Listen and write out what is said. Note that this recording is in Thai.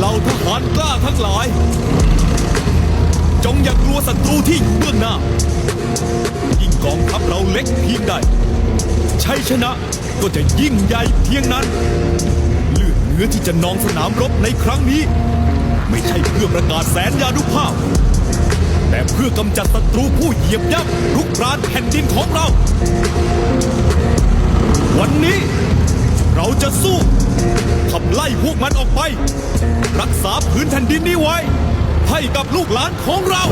เหล่าทหารกล้าทั้งหลาย จงอย่ากลัวศัตรูที่อยู่เบื้องหน้า ยิ่งกองทัพเราเล็กเพียงใดชัยชนะก็จะยิ่งใหญ่เพียงนั้น เลือดเนื้อที่จะนองสนามรบในครั้งนี้ ไม่ใช่เพื่อประกาศแสนยานุภาพ แต่เพื่อกำจัดศัตรูผู้เหยียบย่ำรุกรานแผ่นดินของเรา วันนี้เราจะสู้ พวกมันออกไป รักษาพื้นแผ่นดินนี้ไว้ ให้กับลูกหลานของเรา